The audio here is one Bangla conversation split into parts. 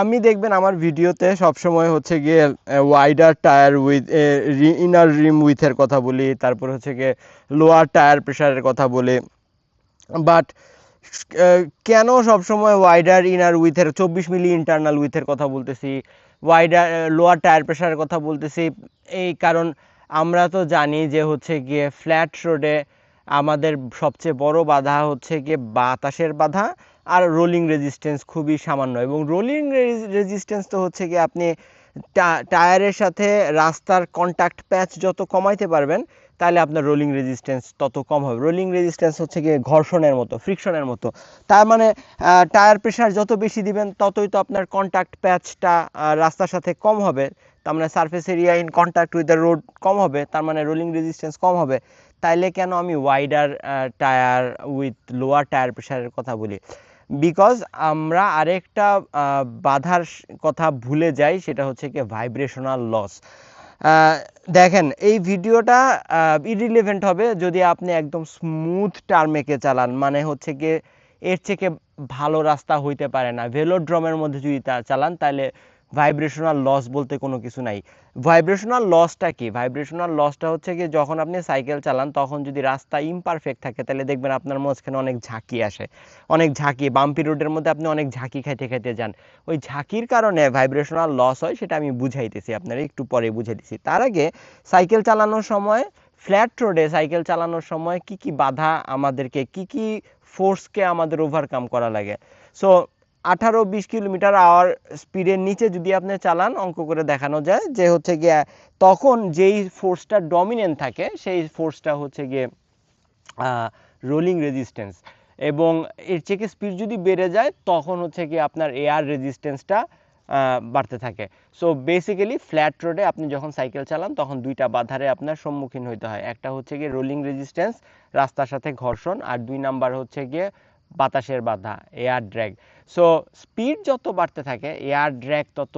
আমি দেখবেন আমার ভিডিওতে সবসময় হচ্ছে গিয়ে wider tyre with inner rim উইথের কথা বলি, তারপর হচ্ছে গিয়ে লোয়ার টায়ার প্রেশারের কথা বলি। বাট কেন সবসময় ওয়াইডার ইনার উইথের চব্বিশ মিলি ইন্টারনাল উইথের কথা বলতেছি? ওয়াইডার লোয়ার টায়ার প্রেশারের কথা বলতেছি। এই কারণ আমরা তো জানি যে হচ্ছে গিয়ে ফ্ল্যাট রোডে আমাদের সবচেয়ে বড় বাধা হচ্ছে গিয়ে বাতাসের বাধা আর রোলিং রেজিস্ট্যান্স খুবই সামান্য এবং রোলিং রেজিস্ট্যান্স তো হচ্ছে কি আপনি টায়ারের সাথে রাস্তার কন্ট্যাক্ট প্যাচ যত কমাইতে পারবেন, তাহলে আপনার রোলিং রেজিস্ট্যান্স তত কম হবে। রোলিং রেজিস্ট্যান্স হচ্ছে গিয়ে ঘর্ষণের মতো ফ্রিকশনের মতো। তার মানে টায়ার প্রেশার যত বেশি দিবেন, ততই তো আপনার কন্ট্যাক্ট প্যাচটা রাস্তার সাথে কম হবে। তার মানে surface area in contact with the road কম হবে, তার মানে রোলিং রেজিস্ট্যান্স কম হবে। তাইলে কেন আমি wider tyre with lower tyre প্রেশারের কথা বলি? বিকজ আমরা আরেকটা বাধার কথা ভুলে যাই, সেটা হচ্ছে কি ভাইব্রেশনাল লস দেখেন, এই ভিডিওটা ইরিলেভেন্ট হবে যদি আপনি একদম স্মুথ টার্মেকে চালান। মানে হচ্ছে কি, এর থেকে ভালো রাস্তা হইতে পারে না। ভেলোড্রমের মধ্যে যদি চালান, তাহলে ভাইব্রেশনাল লস বলতে কোনো কিছু নাই। ভাইব্রেশনাল লসটা কি? ভাইব্রেশনাল লসটা হচ্ছে কি যখন আপনি সাইকেল চালান, তখন যদি রাস্তা ইমপারফেক্ট থাকে, তাহলে দেখবেন আপনার মাঝখানে অনেক ঝাঁকি আসে। অনেক ঝাঁকি বাম্পি রোডের মধ্যে আপনি অনেক ঝাঁকি খাইতে খাইতে যান। ওই ঝাঁকির কারণে ভাইব্রেশনাল লস হয়, সেটা আমি বুঝাইতেছি আপনারা, একটু পরে বুঝাইতেছি। তার আগে সাইকেল চালানোর সময় ফ্ল্যাট রোডে সাইকেল চালানোর সময় কি কি বাধা আমাদেরকে, কি কি ফোর্সকে আমাদের ওভারকাম করা লাগে? সো আঠারো বিশ কিলোমিটার আওয়ার স্পিডের নিচে যদি আপনি চালান, অঙ্ক করে দেখানো যায় যে হচ্ছে গিয়ে তখন যেই ফোর্সটা ডমিনেন্ট থাকে, সেই ফোর্সটা হচ্ছে গিয়ে রোলিং রেজিস্ট্যান্স এবং এর থেকে স্পিড যদি বেড়ে যায়, তখন হচ্ছে কি আপনার এয়ার রেজিস্ট্যান্সটা বাড়তে থাকে। সো বেসিক্যালি ফ্ল্যাট রোডে আপনি যখন সাইকেল চালান, তখন দুইটা বাধারে আপনার সম্মুখীন হইতে হয়। একটা হচ্ছে গিয়ে রোলিং রেজিস্ট্যান্স রাস্তার সাথে ঘর্ষণ, আর দুই নাম্বার হচ্ছে গিয়ে বাতাসের বাধা এয়ার ড্র্যাগ সো স্পিড যত বাড়তে থাকে এয়ার ড্র্যাগ তত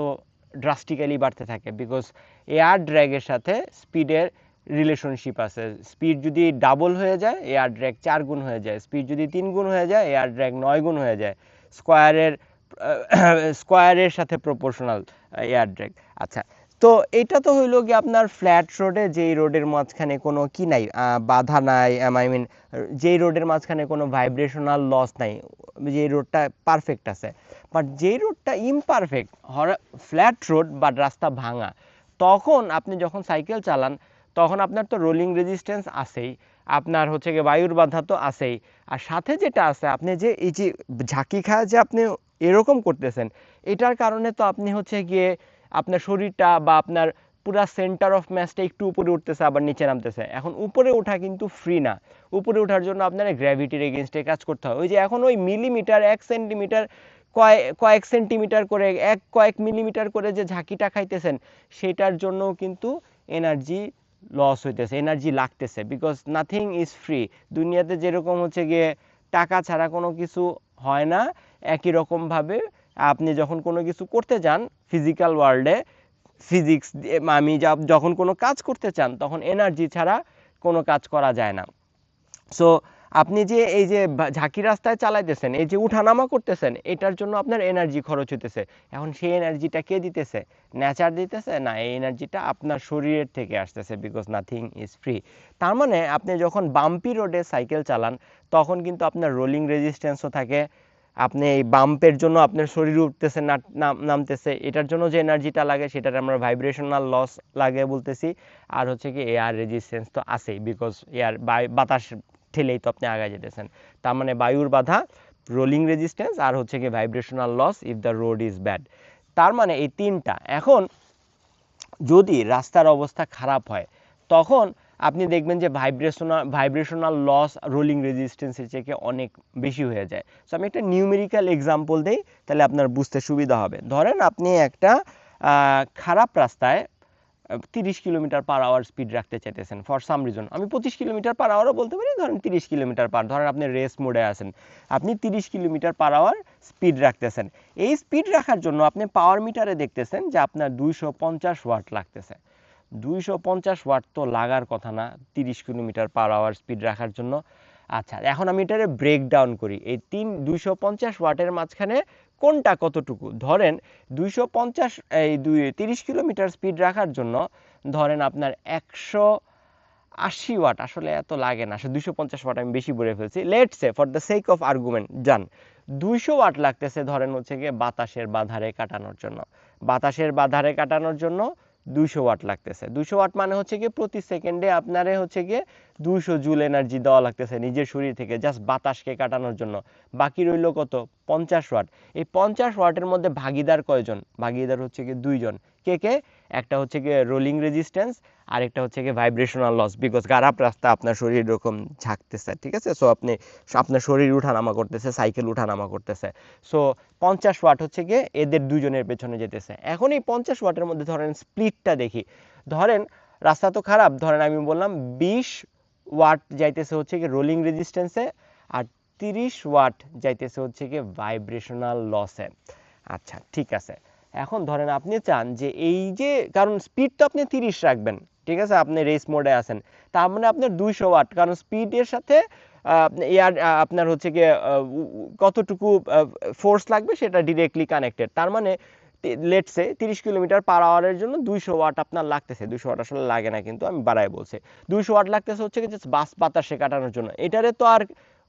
ড্রাস্টিক্যালি বাড়তে থাকে বিকজ এয়ার ড্র্যাগের সাথে স্পিডের রিলেশনশিপ আছে। স্পিড যদি ডাবল হয়ে যায় এয়ার ড্র্যাগ চার গুণ হয়ে যায়। স্পিড যদি তিন গুণ হয়ে যায় এয়ার ড্র্যাগ নয় গুণ হয়ে যায়। স্কোয়ারের স্কোয়ারের সাথে প্রপোর্শনাল এয়ার ড্র্যাগ আচ্ছা তো এটা তো হইল কি আপনার ফ্ল্যাট রোডে যেই রোডের মাঝখানে কোনো কি নাই? বাধা নাই আই মিন যেই রোডের মাঝখানে কোনো ভাইব্রেশনাল লস নাই যে রোডটা পারফেক্ট আছে। বাট যেই রোডটা ইমপারফেক্ট ফ্ল্যাট রোড বা রাস্তা ভাঙা, তখন আপনি যখন সাইকেল চালান, তখন আপনার তো রোলিং রেজিস্ট্যান্স আছেই, আপনার হচ্ছে গিয়ে বায়ুর বাধা তো আছেই। আর সাথে যেটা আছে, আপনি যে এই যে ঝাঁকি খায় যে আপনি এরকম করতেছেন, এটার কারণে তো আপনি হচ্ছে গিয়ে আপনার শরীরটা বা আপনার পুরা সেন্টার অফ ম্যাসটা একটু উপরে উঠতেছে, আবার নিচে নামতেছে। এখন উপরে ওঠা কিন্তু ফ্রি না। উপরে ওঠার জন্য আপনার গ্র্যাভিটির এগেনস্টে কাজ করতে হয়। ওই যে এখন ওই মিলিমিটার এক সেন্টিমিটার কয়েক সেন্টিমিটার করে, এক কয়েক মিলিমিটার করে যে ঝাঁকিটা খাইতেছেন, সেটার জন্য কিন্তু এনার্জি লস হইতেছে এনার্জি লাগতেছে। বিকজ নাথিং ইজ ফ্রি দুনিয়াতে যেরকম হচ্ছে গিয়ে টাকা ছাড়া কোনো কিছু হয় না, একই রকমভাবে আপনি যখন কোনো কিছু করতে যান ফিজিক্যাল ওয়ার্ল্ডে ফিজিক্স আমি যা- যখন কোনো কাজ করতে চান, তখন এনার্জি ছাড়া কোনো কাজ করা যায় না। সো আপনি যে এই যে ঝাঁকি রাস্তায় চালাইতেছেন, এই যে উঠানামা করতেছেন, এটার জন্য আপনার এনার্জি খরচ হইতেছে। এখন সেই এনার্জিটা কে দিতেছে? নেচার দিতেছে? না, এই এনার্জিটা আপনার শরীরের থেকে আসতেছে বিকজ নাথিং ইজ ফ্রি তার মানে আপনি যখন বাম্পি রোডে সাইকেল চালান, তখন কিন্তু আপনার রোলিং রেজিস্ট্যান্সও থাকে আপনি এই বাম্পের জন্য আপনার শরীর উঠতেছে নামতেছে, এটার জন্য যে এনার্জিটা লাগে সেটার আমরা ভাইব্রেশনাল লস লাগে বলতেছি। আর হচ্ছে কি এয়ার রেজিস্ট্যান্স তো আছেই বিকজ এয়ার বাতাস ঠেলেই তো আপনি আগায় যেতেছেন। তার মানে বায়ুর বাধা রোলিং রেজিস্ট্যান্স আর হচ্ছে কি vibrational loss if the road is bad তার মানে এই তিনটা। এখন যদি রাস্তার অবস্থা খারাপ হয়, তখন আপনি দেখবেন যে ভাইব্রেশনাল ভাইব্রেশনাল লস রোলিং রেজিস্ট্যান্সের থেকে অনেক বেশি হয়ে যায়। সো আমি একটা নিউমেরিক্যাল এক্সাম্পল দেই, তাহলে আপনার বুঝতে সুবিধা হবে। ধরেন আপনি একটা খারাপ রাস্তায় তিরিশ কিলোমিটার পার আওয়ার স্পিড রাখতে চাইতেছেন ফর সাম রিজন আমি পঁচিশ কিলোমিটার পার আওয়ারও বলতে পারি, ধরেন তিরিশ কিলোমিটার পার ধরেন আপনি রেস মোডে আছেন। আপনি তিরিশ কিলোমিটার পার আওয়ার স্পিড রাখতেছেন। এই স্পিড রাখার জন্য আপনি পাওয়ার মিটারে দেখতেছেন যে আপনার দুইশো পঞ্চাশ ওয়াট লাগতেছে। দুইশো পঞ্চাশ ওয়াট তো লাগার কথা না, তিরিশ কিলোমিটার পার আওয়ার স্পিড রাখার জন্য। আচ্ছা এখন আমি এটারে ব্রেক ডাউন করি। এই তিন, দুইশো পঞ্চাশ ওয়াটের মাঝখানে কোনটা কতটুকু? ধরেন দুইশো পঞ্চাশ, এই দুই, তিরিশ কিলোমিটার স্পিড রাখার জন্য ধরেন আপনার একশো আশি ওয়াট, আসলে এত লাগে না, আসলে দুইশো পঞ্চাশ ওয়াট আমি বেশি বলে ফেলছি। Let say for the sake of argument যান দুইশো ওয়াট লাগতেছে ধরেন হচ্ছে গিয়ে বাতাসের বাধারে কাটানোর জন্য। বাতাসের বাধারে কাটানোর জন্য দুইশো ওয়াট লাগতেছে। দুইশো ওয়াট মানে হচ্ছে গিয়ে প্রতি সেকেন্ডে আপনারে হচ্ছে গিয়ে দুইশো জুল এনার্জি দেওয়া লাগতেছে নিজের শরীর থেকে জাস্ট বাতাসকে কাটানোর জন্য। বাকি রইল কত? পঞ্চাশ ওয়াট। এই পঞ্চাশ ওয়াটের মধ্যে ভাগিদার কয়জন? ভাগিদার হচ্ছে গিয়ে দুইজন। কে কে? একটা হচ্ছে গিয়ে রোলিং রেজিস্ট্যান্স আর একটা হচ্ছে গিয়ে ভাইব্রেশনাল লস বিকজ খারাপ রাস্তা আপনার শরীর এরকম ঝাঁকতেছে, ঠিক আছে? সো আপনি, আপনার শরীর উঠানামা করতেছে সাইকেল উঠানামা করতেছে। সো পঞ্চাশ ওয়াট হচ্ছে গিয়ে এদের দুজনের পেছনে যেতেছে। এখন এই পঞ্চাশ ওয়াটের মধ্যে ধরেন স্প্লিটটা দেখি। ধরেন, রাস্তা তো খারাপ, ধরেন আমি বললাম বিশ ওয়াট যাইতেছে হচ্ছে গিয়ে রোলিং রেজিস্ট্যান্সে আর তিরিশ ওয়াট যাইতেছে হচ্ছে গিয়ে ভাইব্রেশনাল লসে আচ্ছা ঠিক আছে। এখন ধরেন আপনি চান যে এই যে, কারণ স্পিড তো আপনি তিরিশ রাখবেন, ঠিক আছে? আপনি রেস মোডে আছেন। তার মানে আপনার দুইশো ওয়াট কারণ স্পিডের সাথে এয়ার আপনার হচ্ছে গিয়ে কতটুকু ফোর্স লাগবে সেটা ডিরেক্টলি কানেক্টেড তার মানে লেটসে তিরিশ কিলোমিটার পার আওয়ারের জন্য দুইশো ওয়াট আপনার লাগতেছে। দুইশো ওয়াট আসলে লাগে না, কিন্তু আমি বাড়াই বলছি। দুইশো ওয়াট লাগতেছে হচ্ছে just বাস বাতাসে কাটানোর জন্য। এটারে তো আর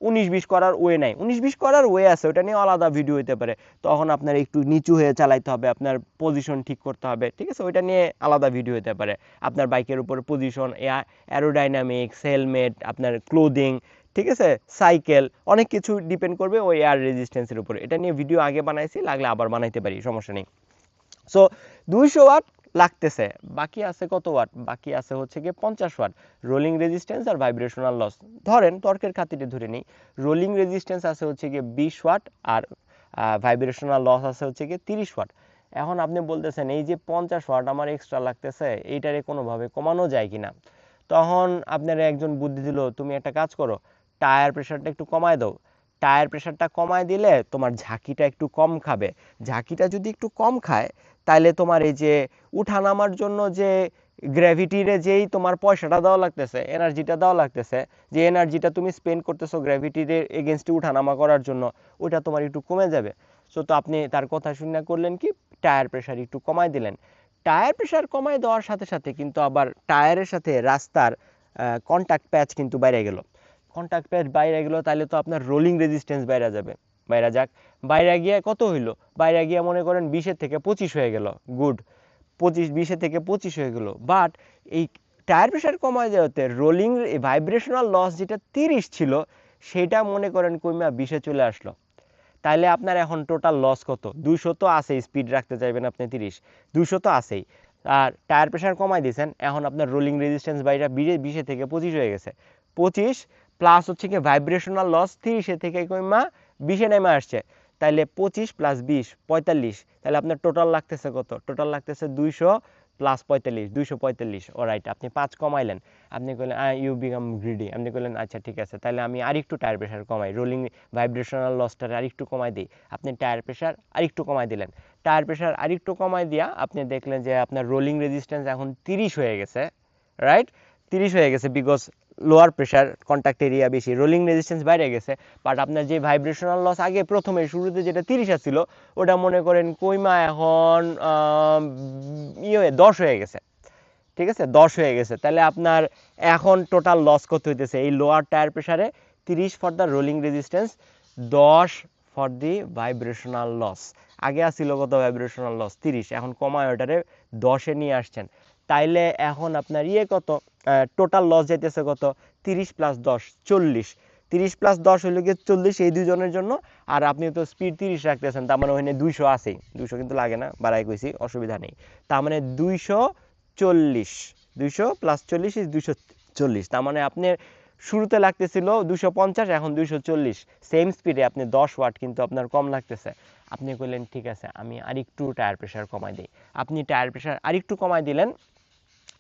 উনিশ বিশ করার ওয়ে নাই। উনিশ বিশ করার ওয়ে আছে, ওটা নিয়ে আলাদা ভিডিও হতে পারে। তখন আপনার একটু নিচু হয়ে চালাইতে হবে, আপনার পজিশন ঠিক করতে হবে, ঠিক আছে? ওইটা নিয়ে আলাদা ভিডিও হতে পারে। আপনার বাইকের উপর পজিশন অ্যারোডাইনামিক্স হেলমেট আপনার ক্লোদিং ঠিক আছে? সাইকেল অনেক কিছু ডিপেন্ড করবে ওই এয়ার রেজিস্ট্যান্সের উপরে। এটা নিয়ে ভিডিও আগে বানাইছি, লাগলে আবার বানাইতে পারি, সমস্যা নেই। সো দুইশো ওয়াট লাগতেছে। বাকি আছে কত ওয়াট? বাকি আছে হচ্ছে গিয়ে পঞ্চাশ ওয়াট। রোলিং রেজিস্ট্যান্স আর ভাইব্রেশনাল লস। ধরেন তর্কের খাতিরে ধরে নিই। রোলিং রেজিস্ট্যান্স আছে হচ্ছে গিয়ে বিশ ওয়াট আর ভাইব্রেশনাল লস আছে হচ্ছে গিয়ে তিরিশ ওয়াট। এখন আপনি বলতেছেন, এই যে পঞ্চাশ ওয়াট আমার এক্সট্রা লাগতেছে, এইটারে কোনোভাবে কমানো যায় কিনা তখন আপনার একজন বুদ্ধি দিল, তুমি একটা কাজ করো, টায়ার প্রেশারটা একটু কমায় দাও। টায়ার প্রেশারটা কমায় দিলে তোমার ঝাঁকিটা একটু কম খাবে। ঝাঁকিটা যদি একটু কম খায় তাহলে তোমার এই যে উঠানামার জন্য যে গ্র্যাভিটিরে যেই তোমার পয়সাটা দেওয়া লাগতেছে এনার্জিটা দেওয়া লাগতেছে, যে এনার্জিটা তুমি স্পেন্ড করতেছো গ্র্যাভিটির এগেনস্টে উঠানামা করার জন্য, ওইটা তোমার একটু কমে যাবে। সো তো আপনি তার কথা শুনে করলেন কি টায়ার প্রেশার একটু কমায় দিলেন। টায়ার প্রেশার কমায় দেওয়ার সাথে সাথে কিন্তু আবার টায়ারের সাথে রাস্তার কন্ট্যাক্ট প্যাচ কিন্তু বাইরে গেল। কন্ট্যাক্ট প্যাচ বাইরে গেল তাহলে তো আপনার রোলিং রেজিস্ট্যান্স বাইরে যাবে। বাইরে যাক। বাইরে গিয়ে কত হইল? বাইরে গিয়ে মনে করেন বিশের থেকে পঁচিশ হয়ে গেল। গুড পঁচিশ বিশে থেকে পঁচিশ হয়ে গেল। বাট এই টায়ার প্রেশার কমায় যাওয়াতে রোলিং ভাইব্রেশনাল লস যেটা তিরিশ ছিল, সেটা মনে করেন কইমা বিশে চলে আসলো। তাহলে আপনার এখন টোটাল লস কত? দুইশো তো আছেই স্পিড রাখতে চাইবেন আপনি তিরিশ। দুইশো তো আছেই। আর টায়ার প্রেশার কমাই দিয়েছেন, এখন আপনার রোলিং রেজিস্ট্যান্স বাইরে বিশে বিশে থেকে পঁচিশ হয়ে গেছে। পঁচিশ প্লাস হচ্ছে কি ভাইব্রেশনাল লস তিরিশে থেকে কইমা বিশে নেমে আসছে। তাহলে পঁচিশ প্লাস বিশ, পঁয়তাল্লিশ। তাহলে আপনার টোটাল লাগতেছে কত? টোটাল লাগতেছে দুইশো প্লাস পঁয়তাল্লিশ, দুইশো পঁয়তাল্লিশ। ও রাইট আপনি পাঁচ কমাইলেন। আপনি কইলেন ইউ বিকাম গ্রিডি আপনি কইলেন আচ্ছা ঠিক আছে। তাহলে আমি আরেকটু টায়ার প্রেশার কমাই। রোলিং ভাইব্রেশনাল লসটার আরেকটু কমাই দিই। আপনি টায়ার প্রেশার আরেকটু কমাই দিলেন। টায়ার প্রেশার আরেকটু কমাই দিয়া আপনি দেখলেন যে আপনার রোলিং রেজিস্ট্যান্স এখন তিরিশ হয়ে গেছে। রাইট তিরিশ হয়ে গেছে because lower pressure contact area বেশি রোলিং রেজিস্ট্যান্স বাইরে গেছে বাট আপনার যে ভাইব্রেশনাল লস আগে প্রথমে শুরুতে যেটা তিরিশ ছিল ওটা মনে করেন কইমা এখন ইয়ে দশ হয়ে গেছে। ঠিক আছে? দশ হয়ে গেছে। তাহলে আপনার এখন টোটাল লস করতে হইতেছে? এই লোয়ার টায়ার প্রেশারে তিরিশ ফর দ্য রোলিং রেজিস্ট্যান্স দশ ফর দি ভাইব্রেশনাল লস আগে আসছিল কত ভাইব্রেশনাল লস তিরিশ। এখন কমায় ওটারে দশে নিয়ে আসছেন। তাইলে এখন আপনার ইয়ে কত? টোটাল লস যাইতেছে কত? তিরিশ প্লাস দশ, চল্লিশ। তিরিশ প্লাস দশ হইলে গিয়ে চল্লিশ এই দুজনের জন্য। আর আপনি তো স্পিড তিরিশ রাখতেছেন, তার মানে ওখানে দুইশো আছেই। দুইশো কিন্তু লাগে না, বাড়াই কইছি, অসুবিধা নেই। তার মানে দুইশো চল্লিশ, দুইশো প্লাস চল্লিশ ইজ দুইশো চল্লিশ। তার মানে আপনার শুরুতে লাগতেছিল দুশো পঞ্চাশ, এখন দুইশো চল্লিশ। সেম স্পিডে আপনি দশ ওয়াট কিন্তু আপনার কম লাগতেছে। আপনি কইলেন, ঠিক আছে, আমি আরেকটু টায়ার প্রেশার কমাই দিই। আপনি টায়ার প্রেশার আরেকটু কমাই দিলেন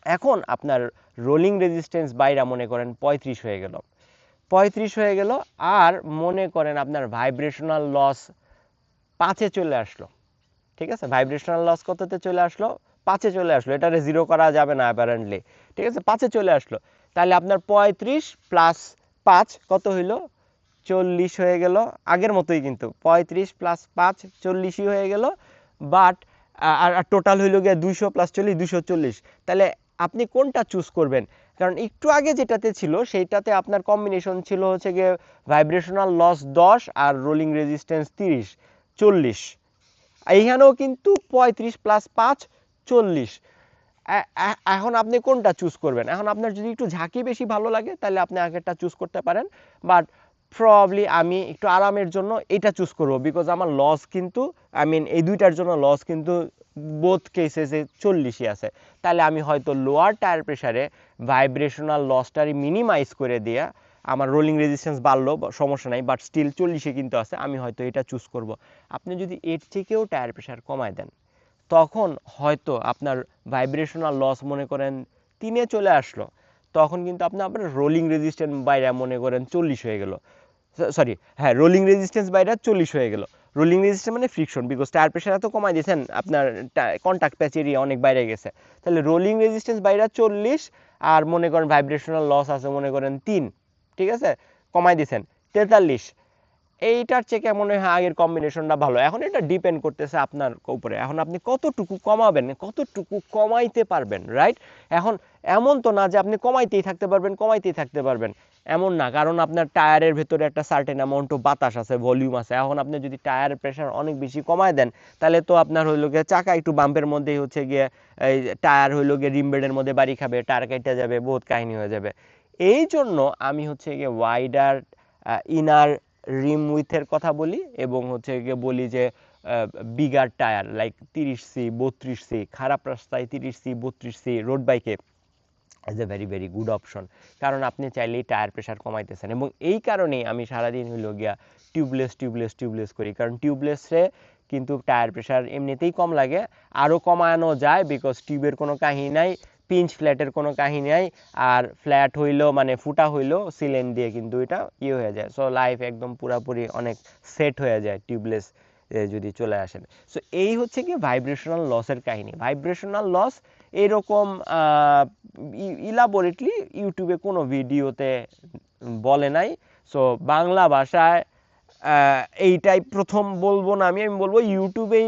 এখন আপনার রোলিং রেজিস্ট্যান্স বাইরা মনে করেন পঁয়ত্রিশ হয়ে গেল। পঁয়ত্রিশ হয়ে গেল আর মনে করেন আপনার ভাইব্রেশনাল লস পাঁচে চলে আসলো। ঠিক আছে? ভাইব্রেশনাল লস কততে চলে আসলো? পাঁচে চলে আসলো। এটারে জিরো করা যাবে না অ্যাপারেন্টলি ঠিক আছে? পাঁচে চলে আসলো। তাহলে আপনার পঁয়ত্রিশ প্লাস পাঁচ কত হইল? চল্লিশ হয়ে গেল। আগের মতোই কিন্তু। পঁয়ত্রিশ প্লাস পাঁচ চল্লিশই হয়ে গেল। বাট আর টোটাল হইল গিয়ে দুইশো প্লাস চল্লিশ দুশো চল্লিশ। তাহলে আপনি কোনটা চুজ করবেন? কারণ একটু আগে যেটাতে ছিল, সেইটাতে আপনার কম্বিনেশন ছিল হচ্ছে গিয়ে ভাইব্রেশনাল লস দশ আর রোলিং রেজিস্ট্যান্স তিরিশ, চল্লিশ। এইখানেও কিন্তু পঁয়ত্রিশ প্লাস পাঁচ, চল্লিশ। এখন আপনি কোনটা চুজ করবেন? এখন আপনার যদি একটু ঝাঁকি বেশি ভালো লাগে, তাহলে আপনি আগেরটা চুজ করতে পারেন। বাট প্রবলি আমি একটু আরামের জন্য এটা চুজ করব বিকজ আমার লস কিন্তু আই মিন এই দুইটার জন্য লস কিন্তু বোথ কেসেসে চল্লিশই আছে। তাহলে আমি হয়তো লোয়ার টায়ার প্রেশারে ভাইব্রেশনাল লসটারি মিনিমাইজ করে দিয়ে আমার রোলিং রেজিস্ট্যান্স বাড়লো, সমস্যা নাই বাট স্টিল চল্লিশে কিন্তু আছে, আমি হয়তো এটা চুজ করব। আপনি যদি এর থেকেও টায়ার প্রেশার কমায় দেন, তখন হয়তো আপনার ভাইব্রেশনাল লস মনে করেন তিনে চলে আসলো, তখন কিন্তু আপনার আপনার রোলিং রেজিস্ট্যান্স বাইরে মনে করেন চল্লিশ হয়ে গেল। সরি হ্যাঁ রোলিং রেজিস্ট্যান্স বাইরে চল্লিশ হয়ে গেল। রোলিং রেজিস্টার মানে ফ্রিকশন বিকজ টায়ার প্রেশার এত কমাই দিয়েছেন, আপনার কন্ট্যাক্ট প্যাচ এরিয়া অনেক বাইরে গেছে। তাহলে রোলিং রেজিস্ট্যান্স বাইরে চল্লিশ, আর মনে করেন ভাইব্রেশনাল লস আছে, মনে করেন তিন, ঠিক আছে? কমাই দিয়েছেন, তেতাল্লিশ। এইটার চেয়ে মনে হয়? আগের কম্বিনেশনটা ভালো। এখন এটা ডিপেন্ড করতেছে আপনার উপরে। এখন আপনি কতটুকু কমাবেন, কতটুকু কমাইতে পারবেন রাইট এখন এমন তো না যে আপনি কমাইতেই থাকতে পারবেন, কমাইতেই থাকতে পারবেন। এমন না, কারণ আপনার টায়ারের ভেতরে একটা সার্টেন অ্যামাউন্ট বাতাস আছে ভলিউম আছে। এখন আপনি যদি টায়ারের প্রেশার অনেক বেশি কমায় দেন, তাহলে তো আপনার হইল গিয়ে চাকা একটু বাম্পের মধ্যেই হচ্ছে গিয়ে এই টায়ার হইল গিয়ে রিমবেডের মধ্যে বাড়ি খাবে, টায়ার কেটে যাবে, বহুত কাহিনী হয়ে যাবে। এই জন্য আমি হচ্ছে গিয়ে ওয়াইডার ইনার রিম উইথের কথা বলি এবং হচ্ছে গিয়ে বলি যে বিগার টায়ার লাইক তিরিশ সি বত্রিশ সি খারাপ রাস্তায় তিরিশ সি বত্রিশ সি রোড বাইকে as a very very good option কারণ আপনি চাইলেই টায়ার প্রেশার কমাইতেছেন এবং এই কারণেই আমি সারাদিন হইল গিয়া টিউবলেস টিউবলেস টিউবলেস করি। কারণ টিউবলেসে কিন্তু টায়ার প্রেশার এমনিতেই কম লাগে। আরও কমানো যায় বিকজ টিউবের কোনো কাহিনী নাই। পিঞ্চ ফ্ল্যাটের কোনো কাহিনী নাই। আর ফ্ল্যাট হইল মানে ফুটা হইল সিলেন দিয়ে কিন্তু এটা ইয়ে হয়ে যায়। সো লাইফ একদম পুরাপুরি অনেক সেট হয়ে যায় টিউবলেস যদি চলে আসেন। সো এই হচ্ছে কি ভাইব্রেশনাল লসের কাহিনী। ভাইব্রেশনাল লস এরকম ইলাবোরেটলি ইউটিউবে কোনো ভিডিওতে বলে নাই। সো বাংলা ভাষায় এইটাই প্রথম বলব না আমি আমি বলব ইউটিউবেই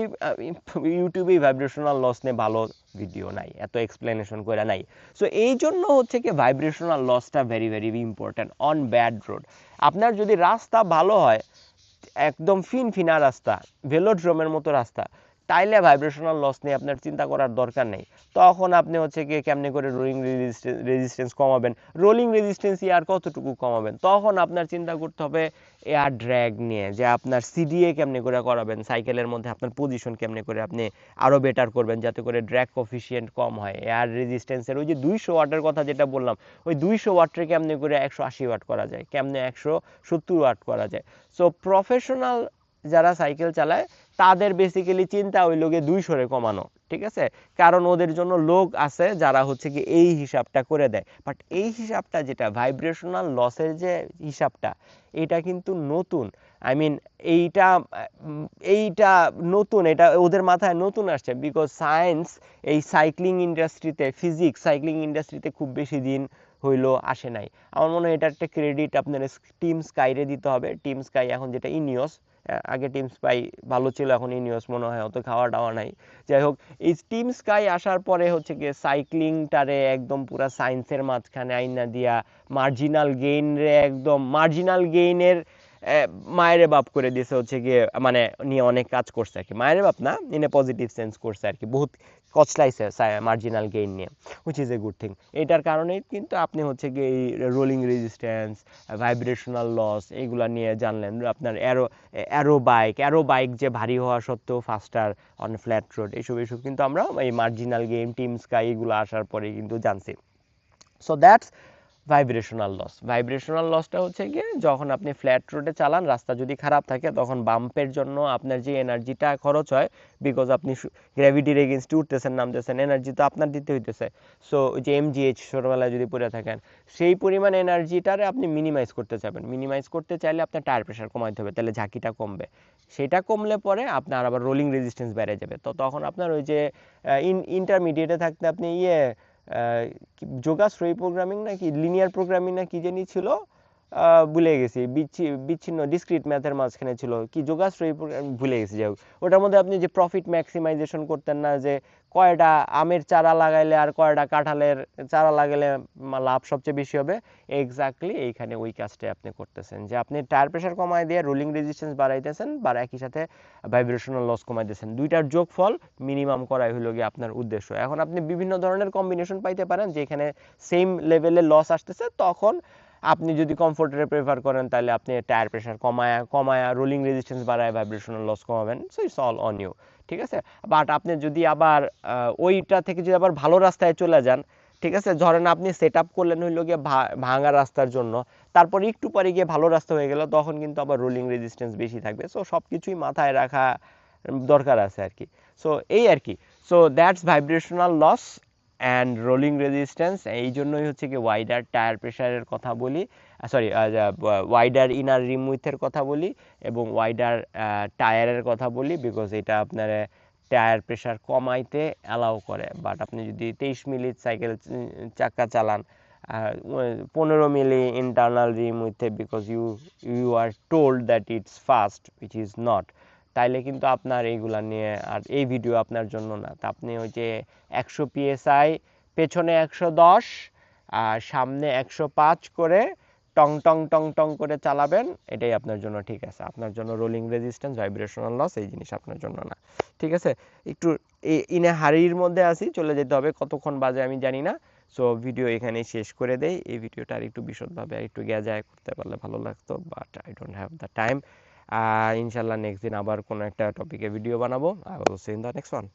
ইউটিউবেই ভাইব্রেশনাল লস নিয়ে ভালো ভিডিও নাই, এত এক্সপ্লেনেশন করে নাই। সো এই জন্য হচ্ছে কি ভাইব্রেশনাল লসটা very very important on bad road আপনার যদি রাস্তা ভালো হয়, একদম ফিন ফিনা রাস্তা ভেলোড্রোমের মতো রাস্তা তাইলে ভাইব্রেশনাল লস নিয়ে আপনার চিন্তা করার দরকার নেই। তখন আপনি হচ্ছে গিয়ে কেমনে করে রোলিং রেজিস্ট্যান্স কমাবেন? রোলিং রেজিস্ট্যান্স আর কতটুকু কমাবেন? তখন আপনার চিন্তা করতে হবে এয়ার ড্র্যাগ নিয়ে, যে আপনার সিডিএ কেমনে করে করাবেন? সাইকেলের মধ্যে আপনার পজিশন কেমনে করে আপনি আরও বেটার করবেন, যাতে করে ড্র্যাগ কফিসিয়েন্ট কম হয়। এয়ার রেজিস্ট্যান্সের ওই যে দুইশো ওয়াটের কথা যেটা বললাম, ওই দুইশো ওয়াটরে কেমনে করে একশো আশি ওয়াট করা যায়? কেমনে একশো সত্তর ওয়াট করা যায়? সো প্রফেশনাল যারা সাইকেল চালায়, তাদের বেসিক্যালি চিন্তা ওই লোকে দুইশোরে কমানো, ঠিক আছে? কারণ ওদের জন্য লোক আছে যারা হচ্ছে কি এই হিসাবটা করে দেয়। বাট এই হিসাবটা যেটা ভাইব্রেশনাল লসের যে হিসাবটা, এটা কিন্তু নতুন। আই মিন এইটা এইটা নতুন, এটা ওদের মাথায় নতুন আসছে বিকজ সায়েন্স এই সাইক্লিং ইন্ডাস্ট্রিতে ফিজিক্স সাইক্লিং ইন্ডাস্ট্রিতে খুব বেশি দিন হইল, আসে নাই। আমার মনে হয় এটা একটা ক্রেডিট আপনার টিম স্কাইরে দিতে হবে। টিম স্কাই এখন যেটা ইনিয়স আগে টিম স্কাই ভালো ছিল, এখন ইনিয়স মনে হয়, অত খাওয়া দাওয়া নাই। যাই হোক, এই টিম স্কাই আসার পরে হচ্ছে গিয়ে সাইক্লিংটারে একদম পুরা সায়েন্সের মাঝখানে আইনা দিয়া মার্জিনাল গেইন রে একদম মার্জিনাল গেইনের মায়েরে বাপ করে দিয়েছে হচ্ছে গিয়ে মানে নিয়ে অনেক কাজ করছে আর কি। মায়ের বাপ না ইন এ পজিটিভ সেন্স করছে আর কি। বহুত কচলাইছে মার্জিনাল গেইন নিয়ে which is a good thing এটার কারণেই কিন্তু আপনি হচ্ছে গিয়ে এই রোলিং রেজিস্ট্যান্স ভাইব্রেশনাল লস এইগুলা নিয়ে জানলেন। আপনার aero aero bike aero bike যে ভারী হওয়া সত্ত্বেও ফাস্টার অন ফ্ল্যাট রোড এইসব এইসব কিন্তু আমরা এই মার্জিনাল গেম টিম স্কাই এগুলো আসার পরে কিন্তু জানছি। So that's vibrational loss vibrational লসটা হচ্ছে গিয়ে যখন আপনি ফ্ল্যাট রোডে চালান, রাস্তা যদি খারাপ থাকে, তখন বাম্পের জন্য আপনার যে এনার্জিটা খরচ হয় বিকজ আপনি গ্র্যাভিটির এগেনস্টে উঠতেছেন, নামতেছেন এনার্জি তো আপনার দিতে হইতেছে। সো যে এমজিএইচ ছোটোবেলায় যদি পড়ে থাকেন, সেই পরিমাণ এনার্জিটারে আপনি মিনিমাইজ করতে চাবেন। মিনিমাইজ করতে চাইলে আপনার টায়ার প্রেশার কমাইতে হবে, তাহলে ঝাঁকিটা কমবে। সেটা কমলে পরে আপনার আবার রোলিং রেজিস্ট্যান্স বেড়ে যাবে। তো তখন আপনার ওই যে ইন ইন্টারমিডিয়েটে থাকতে আপনি ইয়ে যোগাশ্রয়ী প্রোগ্রামিং নাকি লিনিয়ার প্রোগ্রামিং না কি জানি ছিল? ভুলে গেছি। বিচ্ছি- বিচ্ছিন্ন ডিসক্রিট ম্যাথের মাঝখানে ছিল। কি যোগাশ্রয়ী ভুলে গেছি, যাই ওটার মধ্যে আপনি যে প্রফিট ম্যাক্সিমাইজেশন করতেন না, যে কয়টা আমের চারা লাগাইলে আর কয়টা কাঁঠালের চারা লাগাইলে লাভ সবচেয়ে বেশি হবে? এক্স্যাক্টলি এইখানে ওই কাজটাই আপনি করতেছেন, যে আপনি টায়ার প্রেশার কমায় দিয়ে রোলিং রেজিস্ট্যান্স বাড়াইতেছেন বা একই সাথে ভাইব্রেশনাল লস কমাইতেছেন দুইটার যোগফল মিনিমাম করাই হলো গিয়ে আপনার উদ্দেশ্য। এখন আপনি বিভিন্ন ধরনের কম্বিনেশন পাইতে পারেন, যেখানে সেম লেভেলে লস আসতেছে, তখন আপনি যদি কমফোর্টারে প্রেফার করেন, তাহলে আপনি টায়ার প্রেশার কমায়া কমায়া রোলিং রেজিস্ট্যান্স বাড়ায় ভাইব্রেশনাল লস কমাবেন। So it's all on you ঠিক আছে? বাট আপনি যদি আবার ওইটা থেকে যদি আবার ভালো রাস্তায় চলে যান, ঠিক আছে? ধরেন আপনি সেট আপ করলেন হইল গিয়ে ভাঙা রাস্তার জন্য, তারপর একটু পরে গিয়ে ভালো রাস্তা হয়ে গেল, তখন কিন্তু আবার রোলিং রেজিস্ট্যান্স বেশি থাকবে। সো সব কিছুই মাথায় রাখা দরকার আছে আর কি সো এই আর কি so that's vibrational loss and rolling resistance এই জন্যই হচ্ছে কি ওয়াইডার টায়ার প্রেশারের কথা বলি সরি ওয়াইডার ইনার রিম উইথের কথা বলি এবং ওয়াইডার টায়ারের কথা বলি বিকজ এটা আপনার টায়ার প্রেশার কমাইতে অ্যালাউ করে। বাট আপনি যদি তেইশ মিনিট সাইকেল চাক্কা চালান পনেরো মিলি internal rim উইথে because you you are told that it's fast which is not তাইলে কিন্তু আপনার এইগুলা নিয়ে আর এই ভিডিও আপনার জন্য না। তা আপনি ওই যে একশো পিএসআই পেছনে একশো দশ আর সামনে একশো পাঁচ করে টং টং টং টং করে চালাবেন, এটাই আপনার জন্য ঠিক আছে। আপনার জন্য রোলিং রেজিস্ট্যান্স ভাইব্রেশনাল লস এই জিনিস আপনার জন্য না। ঠিক আছে? একটু ইনে হাড়ির মধ্যে আসি চলে যেতে হবে, কতক্ষণ বাজে আমি জানি না। সো ভিডিও এখানেই শেষ করে দেই। এই ভিডিওটা আর একটু বিশদভাবে আর একটু গেজায় করতে পারলে ভালো লাগতো but I don't have the time ইনশাল্লাহ নেক্সট দিন আবার কোনো একটা টপিকে ভিডিও বানাবো। I will see in the next one